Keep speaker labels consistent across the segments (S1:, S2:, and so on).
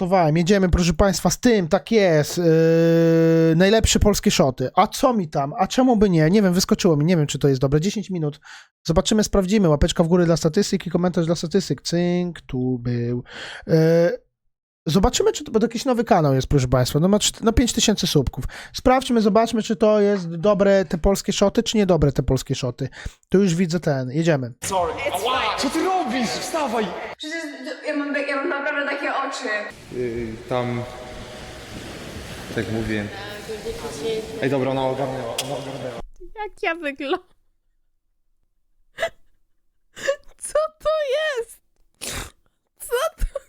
S1: przygotowałem. Jedziemy, proszę Państwa, z tym, tak jest. Yy, najlepsze polskie szoty. A co mi tam? A czemu by nie? Nie wiem, wyskoczyło mi, nie wiem, czy to jest dobre. 10 minut. Zobaczymy, sprawdzimy. Łapeczka w górę dla statystyk i komentarz dla statystyk. Cynk, tu był. Yy, Zobaczymy, czy to, bo to jakiś nowy kanał jest, proszę Państwa. No ma no 5000 subków. Sprawdźmy, zobaczmy, czy to jest dobre te polskie szoty, czy niedobre te polskie szoty. Tu już widzę ten. Jedziemy.
S2: Co ty robisz? Wstawaj!
S3: Przecież ja mam, ja mam naprawdę takie oczy.
S2: Yy, tam... Tak mówię. Ej, dobra, ona ogarnęła, ona ogarnęła.
S4: Jak ja wyglądam? Co to jest? Co to?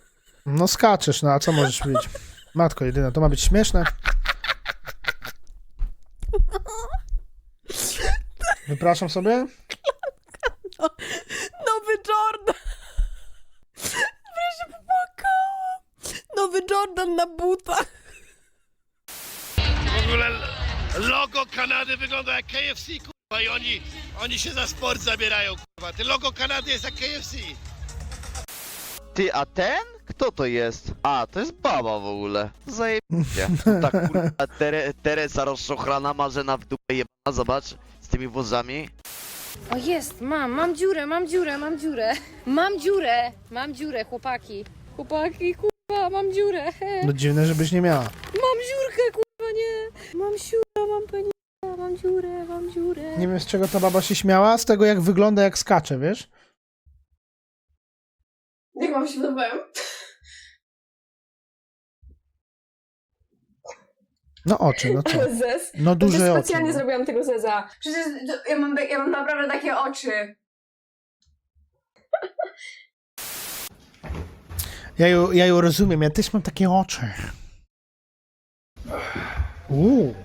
S1: No skaczesz, no a co możesz być? Matko jedyna, to ma być śmieszne. Wypraszam sobie.
S4: Nowy Jordan! Wreszcie popłakałam. Nowy Jordan na butach.
S5: W ogóle logo Kanady wygląda jak KFC, kurwa, i oni, oni się za sport zabierają, kurwa. Ty logo Kanady jest jak KFC.
S6: Ty, a ten? Kto to jest? A, to jest baba w ogóle. Zajebiście. Tak kurwa, Tere, Teresa rozszochrana, marzena w dupę jebana, zobacz. Z tymi włosami.
S7: O jest, mam, mam dziurę, mam dziurę, mam dziurę. Mam dziurę, mam dziurę, chłopaki. Chłopaki, kurwa, mam dziurę. he.
S1: No dziwne, żebyś nie miała.
S7: Mam dziurkę, kurwa, nie. Mam siurę, mam penisa, mam dziurę, mam dziurę.
S1: Nie wiem, z czego ta baba się śmiała, z tego jak wygląda, jak skacze, wiesz?
S3: Jak wam się podobają?
S1: No oczy, no co?
S3: Zez.
S1: No
S3: Duże
S1: duże oczy.
S3: specjalnie
S1: no.
S3: zrobiłam tego zeza. Przecież ja mam, ja mam naprawdę takie oczy.
S1: Ja ją, ja ją rozumiem, ja też mam takie oczy. Uuu.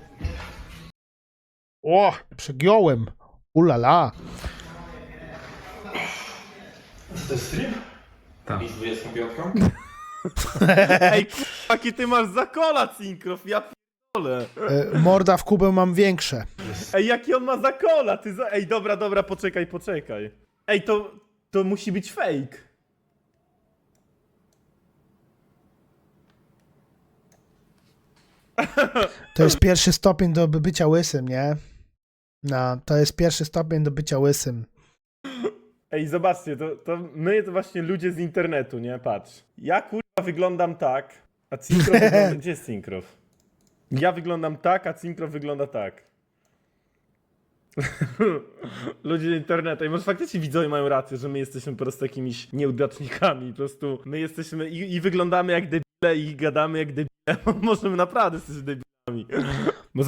S1: O, przegiąłem. Ulala.
S8: Ej, jaki ty masz zakola, Cinkrof, ja.
S1: E, morda w kubę mam większe.
S8: Ej, jaki on ma zakola, ty za... Ej, dobra, dobra, poczekaj, poczekaj. Ej, to, to musi być fake.
S1: To jest pierwszy stopień do bycia łysym, nie? No, to jest pierwszy stopień do bycia łysym.
S8: Ej, zobaczcie, to, to my to właśnie ludzie z internetu, nie? Patrz. Ja kurwa wyglądam tak, a Cinkrof wygląda... Gdzie jest? Ja wyglądam tak, a Cinkrof wygląda tak. Ludzie internetu. I może faktycznie widzowie mają rację, że my jesteśmy po prostu jakimiś nieudacznikami. Po prostu my jesteśmy i, i wyglądamy jak debile i gadamy jak debile. może my naprawdę jesteśmy debilami.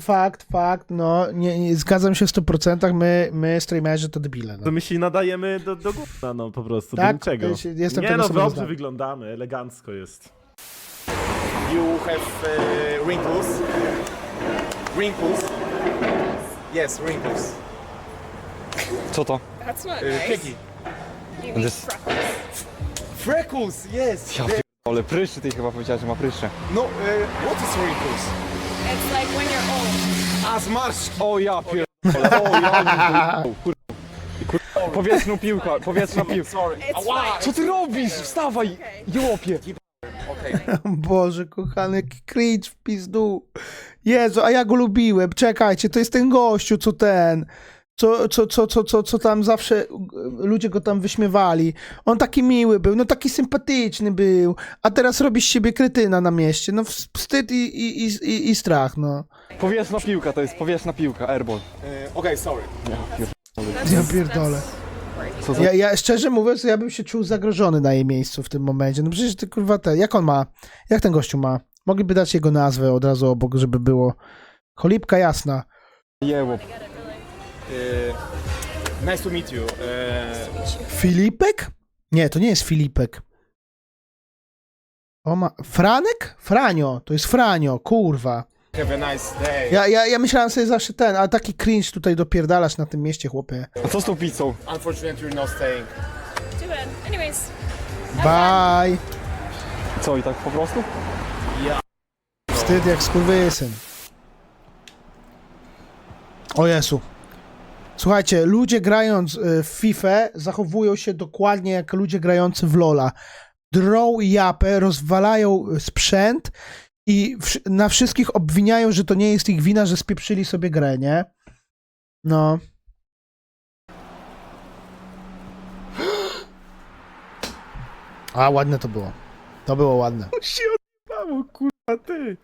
S1: Fakt, fakt, no, nie, nie, zgadzam się w 100%, my, my streamerzy to debile.
S8: To
S1: No.
S8: my się nadajemy do, do gówna, no po prostu,
S1: Tak,
S8: do niczego.
S1: jestem
S8: Nie no, dobrze
S1: zdania.
S8: wyglądamy, elegancko jest.
S2: You have uh, wrinkles. Wrinkles. Yes, wrinkles. Co to?
S4: That's not
S2: Uh, Peggy.
S4: You
S2: mean This- Freckles, yes.
S9: Ja ale pryszczy ty chyba powiedziałeś, że ma pryszcze.
S2: No, uh, what is wrinkles?
S4: It's like when you're old.
S2: A, zmarszczki.
S9: O ja pierdolę, o ja kur... kur... Powietrzną piłkę, powietrzna piłka.
S2: Sorry.
S9: Co ty robisz? Wstawaj,
S1: Boże, kochany, jaki cringe w pizdu. Jezu, a ja go lubiłem. Czekajcie, to jest ten gościu, co ten, co, co, co, co, co, co tam zawsze y, ludzie go tam wyśmiewali. On taki miły był, no taki sympatyczny był, a teraz robisz z siebie kretyna na mieście. No wstyd i, i, i, i, strach, no.
S9: Powietrzna piłka to jest, powietrzna piłka, airball.
S2: Uh, okay, sorry.
S1: Ja pierdolę.
S9: Co za...
S1: Ja, ja szczerze mówiąc, ja bym się czuł zagrożony na jej miejscu w tym momencie. No przecież ty kurwa te, jak on ma? Jak ten gościu ma? Mogliby dać jego nazwę od razu obok, żeby było. Cholipka jasna.
S9: Jełop.
S2: Uh, nice to meet you. Uh,
S1: Filipek? Nie, to nie jest Filipek. O ma... Franek? Franio, to jest Franio, kurwa.
S2: Have a nice day.
S1: Ja, ja, ja myślałem sobie zawsze ten, ale taki cringe tutaj dopierdalasz na tym mieście, chłopie.
S9: A co z tą pizzą?
S2: Unfortunately, you're not staying.
S4: Do it. Anyways.
S1: Bye.
S9: Co i tak po prostu?
S1: Wstyd jak skurwysyn. O Jezu. Słuchajcie, ludzie grając y, w FIFA zachowują się dokładnie jak ludzie grający w LoL'a. drą japę, rozwalają sprzęt i wsz- na wszystkich obwiniają, że to nie jest ich wina, że spieprzyli sobie grę, nie? No. A, ładne to było. To było ładne.
S8: Mało, kurwa, ty.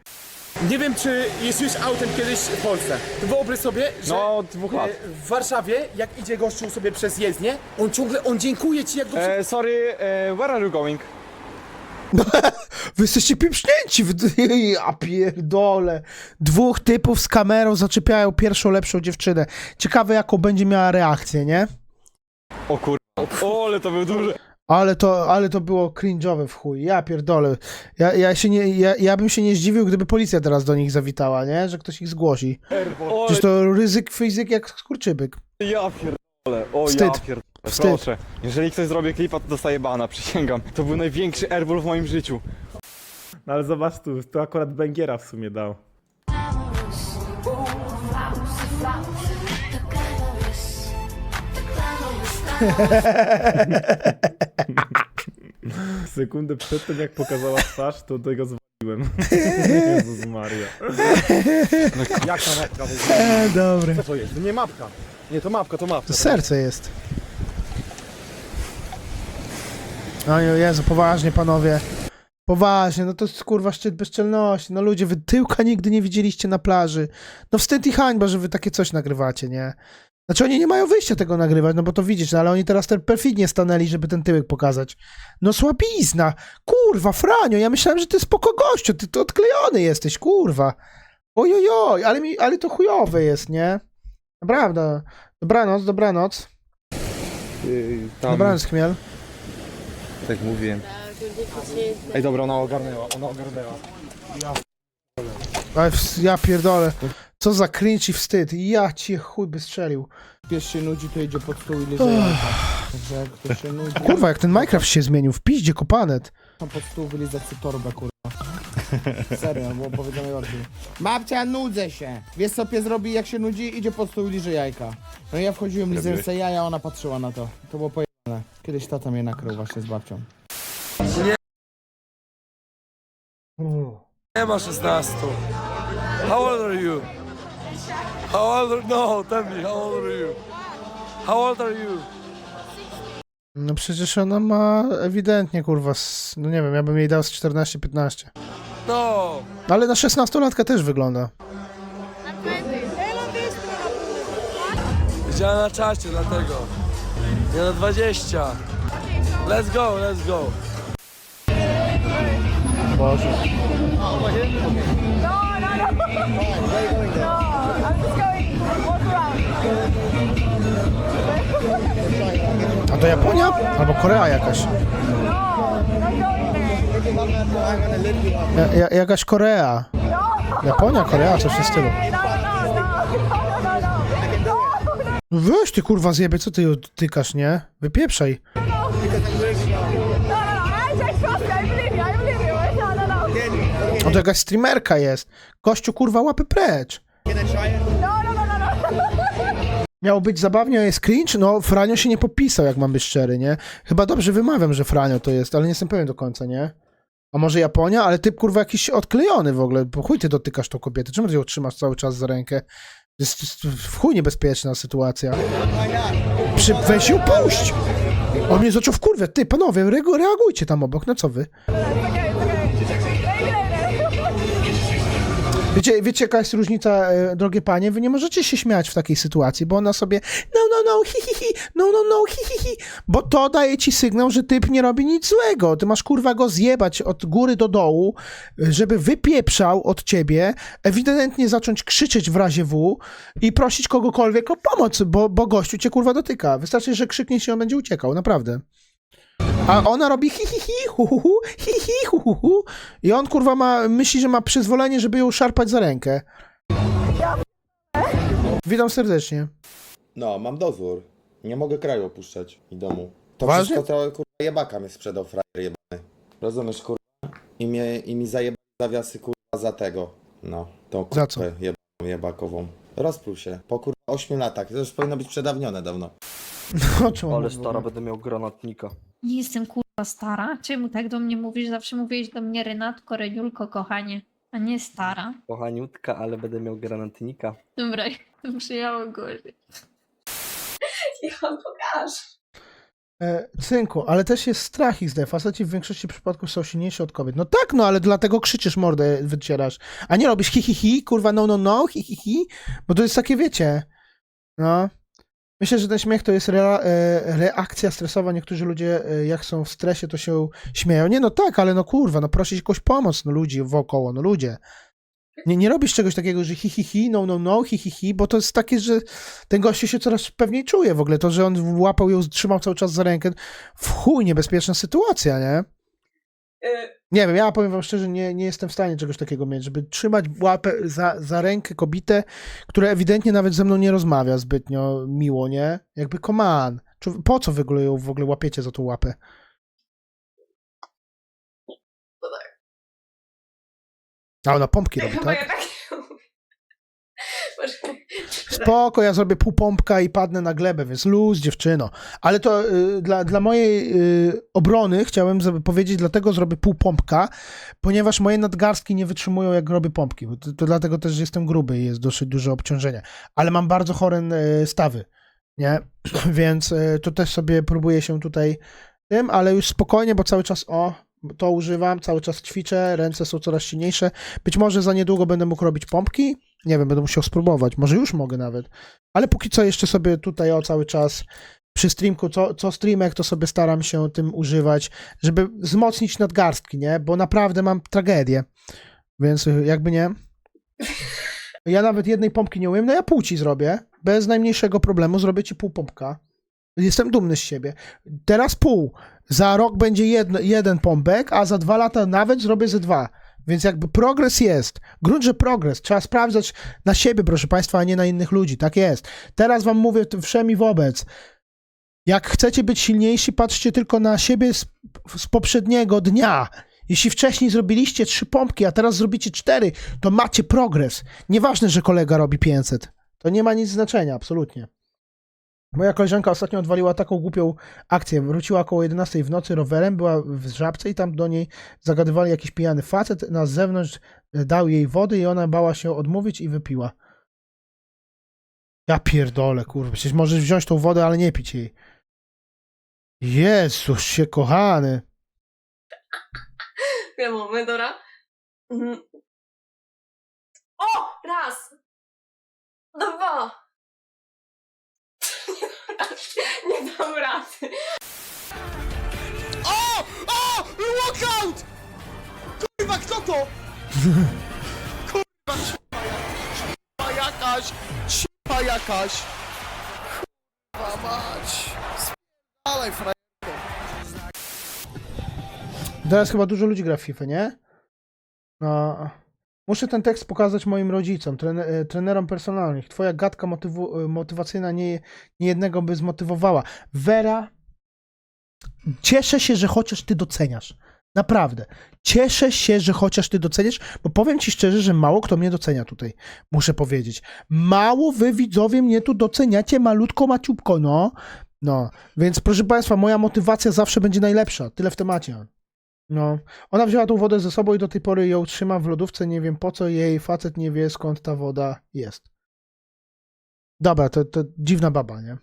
S10: Nie wiem, czy jeździłeś autem kiedyś w Polsce. To wyobraź sobie, że
S9: No, od dwóch lat.
S10: e, w Warszawie, jak idzie gościu sobie przez jezdnię, on ciągle, on dziękuję ci, jak go...
S9: E, sorry, e, where are you going?
S1: Wy jesteście pieprznięci! Ja pierdolę. Dwóch typów z kamerą zaczepiają pierwszą, lepszą dziewczynę. Ciekawe, jaką będzie miała reakcję, nie?
S9: O kurwa. O, ale to był duży.
S1: Ale to, ale to było cringe'owe w chuj. Ja pierdolę. Ja, ja, się nie, ja, ja bym się nie zdziwił, gdyby policja teraz do nich zawitała, nie? Że ktoś ich zgłosi. Przecież to ryzyk fizyk jak skurczybyk.
S9: ja pierdolę. O,
S1: Wstyd.
S9: ja pierdolę.
S1: Wstyd.
S9: Proszę. Jeżeli ktoś zrobi klipa, to dostaje bana, przysięgam. To był największy airball w moim życiu.
S8: No ale zobacz tu, to akurat Bęgiera w sumie dał. Sekundę przed tym, jak pokazała twarz, to tego zwaliłem. Jezus Maria.
S9: Jak ta mapka
S1: E, dobre.
S9: Co to jest? To nie mapka. Nie, to mapka, to mapka.
S1: To serce jest. O Jezu, poważnie panowie. Poważnie, no to jest kurwa szczyt bezczelności. No ludzie, wy tyłka nigdy nie widzieliście na plaży. No wstyd i hańba, że wy takie coś nagrywacie, nie? Znaczy oni nie mają wyjścia tego nagrywać, no bo to widzisz, no ale oni teraz też perfidnie stanęli, żeby ten tyłek pokazać. No słabizna! Kurwa, Franio, ja myślałem, że ty spoko gościu, ty to odklejony jesteś, kurwa. Ojojoj, ale, mi, ale to chujowe jest, nie? Naprawdę. Dobranoc, dobranoc.
S2: Yy, tam,
S1: Dobranoc, Chmiel.
S2: Tak mówiłem. Ej, dobra, ona ogarnęła, ona ogarnęła.
S1: Ale ja pierdolę. Co za cringe i wstyd. Ja cię chuj by strzelił.
S10: Pies się nudzi, to idzie pod stół i liże jajka. Także jak ktoś się nudzi,
S1: Kurwa, jak ten Minecraft się zmienił. W piździe kopanet.
S10: tam pod stół wylizać sobie torbę, kurwa. Serio, było powiedziane bardziej. Babcia, nudzę się. Wiesz co pies robi, jak się nudzi? Idzie pod stół i liże jajka. No i ja wchodziłem, lizałem sobie jaja, ona patrzyła na to. To było pojebane. Kiedyś tata mnie nakrył właśnie z babcią. Nie ma 16. How old are you? How old are... No, tell me, how old are you? How old are you?
S1: No przecież ona ma ewidentnie, kurwa, z, no nie wiem, ja bym jej dał z 14-15.
S10: No.
S1: Ale na 16-latka też wygląda.
S10: Widziałem na czacie, dlatego. Nie na 20. Let's go, let's go.
S1: A to Japonia? Albo Korea jakaś. Ja, ja, jakaś Korea. Japonia, Korea, coś w tym stylu. Weź ty kurwa zjebie, co ty tykasz, nie? Wypieprzaj. O, to jakaś streamerka jest. Gościu kurwa łapy precz. Miało być zabawnie, a jest cringe? No, Franio się nie popisał, jak mam być szczery, nie? Chyba dobrze wymawiam, że Franio to jest, ale nie jestem pewien do końca, nie? A może Japonia? Ale typ kurwa jakiś odklejony w ogóle. Po chuj ty dotykasz tą kobietę? Czemu ty ją trzymasz cały czas za rękę? Jest, w chuj niebezpieczna sytuacja. Przy, weź ją puść! On mnie zaczął wkurwiać. Ty, panowie, reagu- reagujcie tam obok, no co wy? Wiecie, wiecie jaka jest różnica, e, drogie panie? Wy nie możecie się śmiać w takiej sytuacji, bo ona sobie no, no, no, hi, hi, hi, no, no, no, hi, hi, hi, bo to daje ci sygnał, że typ nie robi nic złego. Ty masz kurwa go zjebać od góry do dołu, żeby wypieprzał od ciebie, ewidentnie zacząć krzyczeć w razie W i prosić kogokolwiek o pomoc, bo, bo gościu cię kurwa dotyka. Wystarczy, że krzykniesz i on będzie uciekał, naprawdę. A ona robi hi, hi, hi, hu, hu, hu, hi, hi, hu, hu, hu. I on kurwa ma, myśli, że ma przyzwolenie, żeby ją szarpać za rękę. Witam serdecznie.
S11: No, mam dozór. Nie mogę kraju opuszczać i domu. To wszystko to kurwa jebaka mnie sprzedał frajer jebany. Rozumiesz kurwa? I, mnie, i mi zajebał zawiasy kurwa za tego. No, tą
S1: Za co?
S11: jebaną jebakową. Rozpluł się. Po kurwa 8 latach. To już powinno być przedawnione dawno.
S1: O czym on
S9: Ale
S1: mówi
S9: stara, będę miał granatnika.
S3: Nie jestem kur... stara? Czemu tak do mnie mówisz? Zawsze mówiłeś do mnie Renatko, Reniulko, kochanie, a nie stara.
S9: Kochaniutka, ale będę miał granatnika.
S3: Dobra, to brzmiało gorzej. Ja wam pokażę.
S1: E, cynku, ale też jest strach ich zde. Faceci w większości przypadków są silniejsi od kobiet. No tak, no ale dlatego krzyczysz mordę, wycierasz. A nie robisz hi hi hi, kurwa no no no, hi hi hi, bo to jest takie, wiecie, no. Myślę, że ten śmiech to jest e, reakcja stresowa. Niektórzy ludzie, e, jak są w stresie, to się śmieją. Nie, no tak, ale no kurwa, no prosić jakąś pomoc, no ludzi wokoło, no ludzie. Nie, nie robisz czegoś takiego, że hi hi hi, no no no, hi hi hi, bo to jest takie, że ten gościu się coraz pewniej czuje w ogóle. To, że on łapał ją, trzymał cały czas za rękę, w chuj niebezpieczna sytuacja, nie? Nie wiem, ja powiem wam szczerze, nie, nie jestem w stanie czegoś takiego mieć, żeby trzymać łapę za, za rękę kobietę, która ewidentnie nawet ze mną nie rozmawia zbytnio miło, nie? Jakby koman. Po co w ogóle ją w ogóle łapiecie za tą łapę? A ona pompki robi,
S3: ja
S1: tak?
S3: tak nie mówię. Może-
S1: Spoko, ja zrobię pół pompka i padnę na glebę, więc luz, dziewczyno. Ale to y, dla, dla mojej y, obrony chciałem powiedzieć, dlatego zrobię pół pompka, ponieważ moje nadgarstki nie wytrzymują, jak robię pompki. To, to dlatego też jestem gruby i jest dosyć duże obciążenie. Ale mam bardzo chore y, stawy, nie? Więc y, to też sobie próbuję się tutaj tym, ale już spokojnie, bo cały czas o, to używam, cały czas ćwiczę, ręce są coraz silniejsze. Być może za niedługo będę mógł robić pompki, nie wiem, będę musiał spróbować. Może już mogę nawet. Ale póki co jeszcze sobie tutaj o cały czas przy streamku, co, co streamek, to sobie staram się tym używać, żeby wzmocnić nadgarstki, nie? Bo naprawdę mam tragedię. Więc y, jakby nie. Ja nawet jednej pompki nie umiem, no ja pół ci zrobię. Bez najmniejszego problemu zrobię ci pół pompka. Jestem dumny z siebie. Teraz pół. Za rok będzie jedno, jeden pompek, a za dwa lata nawet zrobię ze dwa. Więc jakby progres jest. Grunt, że progres. Trzeba sprawdzać na siebie, proszę Państwa, a nie na innych ludzi. Tak jest. Teraz Wam mówię wszem i wobec. Jak chcecie być silniejsi, patrzcie tylko na siebie z, z poprzedniego dnia. Jeśli wcześniej zrobiliście trzy pompki, a teraz zrobicie cztery, to macie progres. Nieważne, że kolega robi 500. To nie ma nic znaczenia, absolutnie. Moja koleżanka ostatnio odwaliła taką głupią akcję. Wróciła około 11 w nocy rowerem, była w żabce i tam do niej zagadywali jakiś pijany facet. Na zewnątrz e, dał jej wody i ona bała się odmówić i wypiła. Ja pierdolę, kurwa. Przecież możesz wziąć tą wodę, ale nie pić jej. Jezus się kochany.
S3: Mamy, dobra. Mhm. O! Raz! Dwa! Nie dam rady.
S5: O! O! Walkout! Kurwa, kto to? Kurwa, cipa jakaś! Cipa jakaś! Kurwa mać! Spalaj, fra...
S1: Teraz chyba dużo ludzi gra w FIFA, nie? No. Muszę ten tekst pokazać moim rodzicom, e, trenerom personalnych. Twoja gadka e, motywacyjna nie, nie jednego by zmotywowała. Vera, cieszę się, że chociaż ty doceniasz. Naprawdę. Cieszę się, że chociaż ty doceniasz, bo powiem ci szczerze, że mało kto mnie docenia tutaj. Muszę powiedzieć. Mało wy widzowie mnie tu doceniacie, malutko maciupko, no. No, więc proszę Państwa, moja motywacja zawsze będzie najlepsza. Tyle w temacie. No, ona wzięła tą wodę ze sobą i do tej pory ją trzyma w lodówce. Nie wiem po co jej facet nie wie skąd ta woda jest. Dobra, to, to dziwna baba, nie?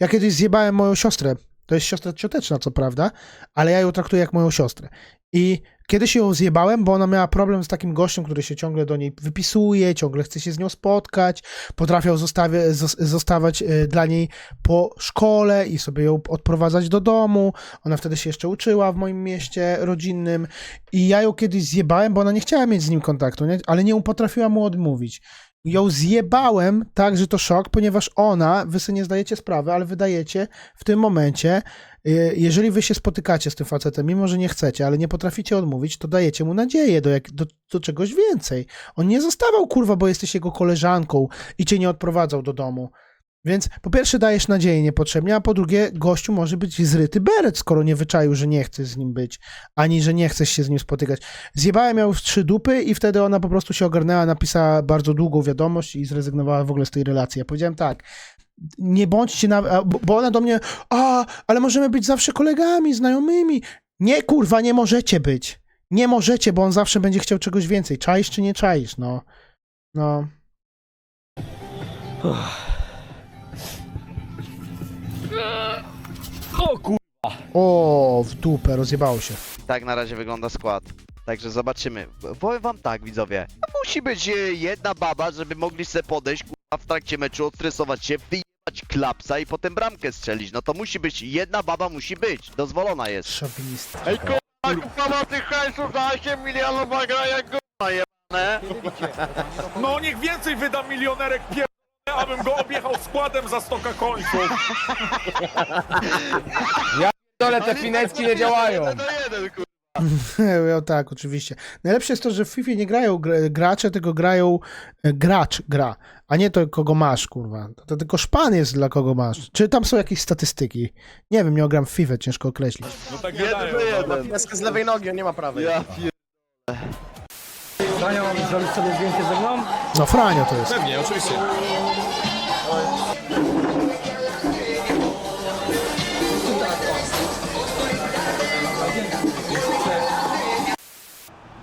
S1: Ja kiedyś zjebałem moją siostrę. To jest siostra cioteczna, co prawda, ale ja ją traktuję jak moją siostrę. I kiedyś ją zjebałem, bo ona miała problem z takim gościem, który się ciągle do niej wypisuje, ciągle chce się z nią spotkać, potrafiał zostawie, zos- zostawać e, dla niej po szkole i sobie ją odprowadzać do domu. Ona wtedy się jeszcze uczyła w moim mieście rodzinnym i ja ją kiedyś zjebałem, bo ona nie chciała mieć z nim kontaktu, nie? ale nie potrafiła mu odmówić. Ją zjebałem tak, że to szok, ponieważ ona, wy sobie nie zdajecie sprawy, ale wydajecie w tym momencie, y, jeżeli wy się spotykacie z tym facetem, mimo że nie chcecie, ale nie potraficie odmówić, to dajecie mu nadzieję do, jak, do, do czegoś więcej. On nie zostawał, kurwa, bo jesteś jego koleżanką i cię nie odprowadzał do domu. Więc po pierwsze dajesz nadzieję niepotrzebnie, a po drugie gościu może być zryty beret, skoro nie wyczaił, że nie chcesz z nim być, ani że nie chcesz się z nim spotykać. Zjebałem ją w trzy dupy i wtedy ona po prostu się ogarnęła, napisała bardzo długą wiadomość i zrezygnowała w ogóle z tej relacji. Ja powiedziałem tak, Nie bądźcie na... bo ona do mnie, a, ale możemy być zawsze kolegami, znajomymi. Nie, kurwa, nie możecie być. Nie możecie, bo on zawsze będzie chciał czegoś więcej. Czaisz czy nie czaisz, no. No.
S9: O kur...
S1: O, w dupę, rozjebało się.
S6: Tak na razie wygląda skład. Także zobaczymy. Powiem wam tak, widzowie. Musi być e, jedna baba, żeby mogli sobie podejść, kurwa, w trakcie meczu, odstresować się, wyjebać klapsa i potem bramkę strzelić. No to musi być, jedna baba musi być. Dozwolona jest.
S1: Szowinista.
S6: Ej, kurwa, kurwa, ma tych hajsów za 8 milionów, a gra jak kurwa jebane.
S9: No niech więcej wyda milionerek pier... abym go objechał składem za stoka końców.
S6: Ale te finecki nie działają. Jeden do jeden, kurwa.
S1: Ja, tak, oczywiście. Najlepsze jest to, że w FIFA nie grają gr- gracze, tylko grają e, gracz gra, a nie to, kogo masz, kurwa. To, to tylko szpan jest dla kogo masz. Czy tam są jakieś statystyki? Nie wiem, nie gram w FIFA, ciężko określić.
S9: No tak
S6: Jeden
S9: gadają.
S6: do jeden.
S10: Pieskę z lewej nogi, on nie ma prawej.
S6: Ja pier...
S1: No, Franio to jest.
S2: Pewnie, oczywiście.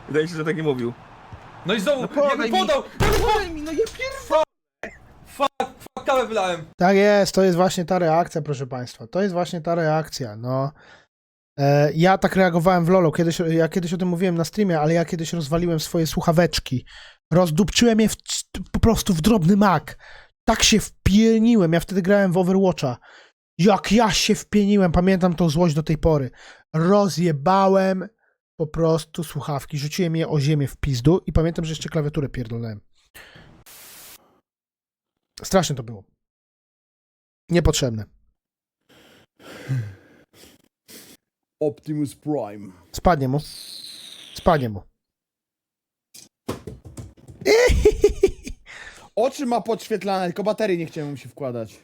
S9: Wydaje się, że tak nie mówił.
S2: No i znowu, jakby podał! Podaj mi, no ja pierdolę! Fuck, fuck, kawę wylałem.
S1: Tak jest, to jest właśnie ta reakcja, proszę Państwa. To jest właśnie ta reakcja, no. E, ja tak reagowałem w Lolo, kiedyś, ja kiedyś o tym mówiłem na streamie, ale ja kiedyś rozwaliłem swoje słuchaweczki. Rozdupczyłem je w, po prostu w drobny mak. Tak się wpieniłem, ja wtedy grałem w Overwatcha. Jak ja się wpieniłem, pamiętam tą złość do tej pory. Rozjebałem po prostu słuchawki, rzuciłem je o ziemię w pizdu i pamiętam, że jeszcze klawiaturę pierdolnąłem. Straszne to było. Niepotrzebne.
S10: Optimus Prime.
S1: Spadnie mu. Spadnie mu.
S10: Oczy ma podświetlane, tylko baterii nie chciałem mu się wkładać.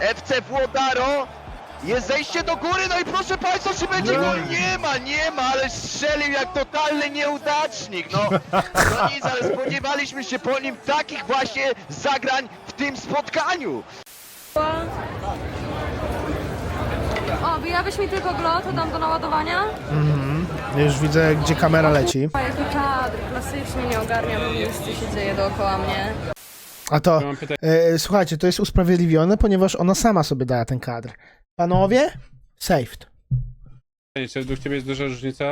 S6: FC Włodaro! Jest zejście do góry, no i proszę państwa, czy będzie gol? Nie ma, nie ma, ale strzelił jak totalny nieudacznik, no. No nic, ale spodziewaliśmy się po nim takich właśnie zagrań w tym spotkaniu.
S7: O, wyjawisz mi tylko glo, to dam do naładowania.
S1: Mhm. Już widzę, gdzie kamera leci.
S7: A jaki kadr, klasycznie nie ogarniam nic, co się dzieje dookoła mnie.
S1: A to, e, słuchajcie, to jest usprawiedliwione, ponieważ ona sama sobie dała ten kadr. Panowie, saved.
S9: Czy według ciebie jest duża różnica,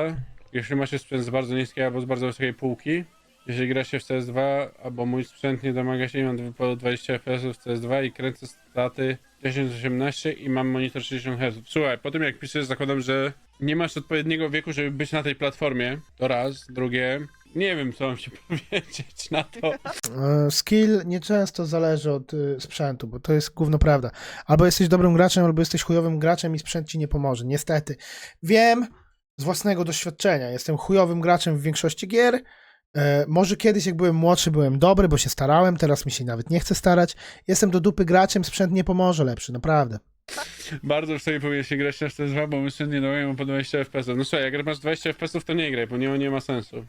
S9: jeśli masz sprzęt z bardzo niskiej albo z bardzo wysokiej półki? Jeżeli gra się w CS2, albo mój sprzęt nie domaga się, mam po 20 FPS w CS2 i kręcę staty 1080 i mam monitor 60 Hz. Słuchaj, po tym jak piszesz, zakładam, że nie masz odpowiedniego wieku, żeby być na tej platformie. To raz. Drugie, nie wiem, co mam ci powiedzieć na to.
S1: E, Skill nieczęsto zależy od y, sprzętu, bo to jest gówno prawda. Albo jesteś dobrym graczem, albo jesteś chujowym graczem i sprzęt ci nie pomoże. Niestety. Wiem z własnego doświadczenia. Jestem chujowym graczem w większości gier. E, może kiedyś, jak byłem młodszy, byłem dobry, bo się starałem, teraz mi się nawet nie chce starać. Jestem do dupy graczem, sprzęt nie pomoże lepszy, naprawdę.
S9: Bardzo już sobie powinien się grać na CS2, bo my sprzęt nie domaga po 20 FPS. No słuchaj, jak masz 20 FPS, to nie graj, bo nie ma sensu.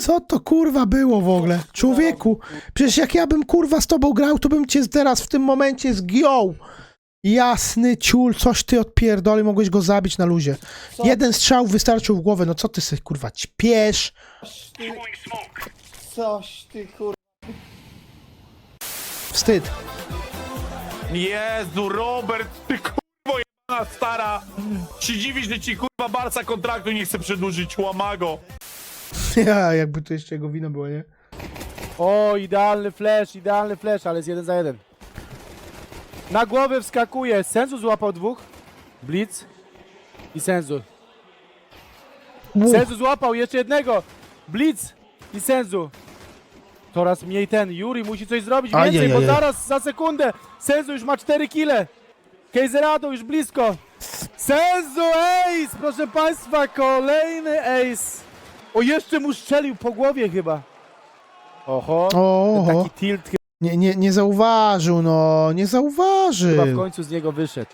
S1: Co to kurwa było w ogóle? Człowieku, przecież jak ja bym kurwa z tobą grał, to bym cię teraz w tym momencie zgiął. Jasny ciul, coś ty odpierdoli, mogłeś go zabić na luzie. Jeden strzał wystarczył w głowę, no co ty sobie kurwa ćpiesz?
S10: Coś ty kur...
S1: Wstyd.
S9: Jezu, Robert, ty kurwo jebana stara! Się dziwisz, że ci kurwa Barca kontraktu nie chce przedłużyć, łamago!
S1: Ja, jakby to jeszcze jego wino było, nie?
S12: O, idealny flash, idealny flash, ale jest jeden za jeden. Na głowę wskakuje. Sensu złapał dwóch. Blitz i Sensu. Sensu złapał jeszcze jednego. Blitz i Sensu. Coraz mniej ten. Yuri musi coś zrobić więcej, bo zaraz za sekundę Sensu już ma 4 kile. Kejzerado już blisko. Sensu ace! Proszę państwa, kolejny ace. O, jeszcze mu strzelił po głowie chyba. Oho.
S1: Oho.
S12: Taki tilt
S1: Nie, nie, nie zauważył, no, nie
S12: chyba w
S1: zauważył.
S12: końcu z niego wyszedł.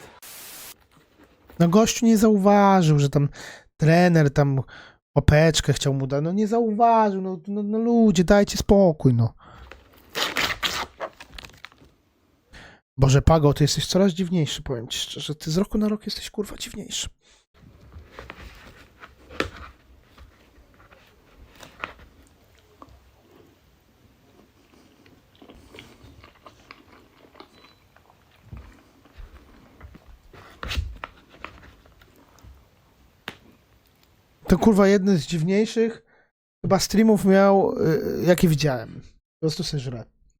S1: No gościu nie zauważył, że tam trener tam łapeczkę chciał mu dać. No nie zauważył, no, no, no ludzie, dajcie spokój, no. Boże, Pago, ty jesteś coraz dziwniejszy, powiem ci szczerze. Ty z roku na rok jesteś kurwa dziwniejszy. To kurwa jeden z dziwniejszych chyba streamów miał, y, jakie widziałem. Po prostu se żre.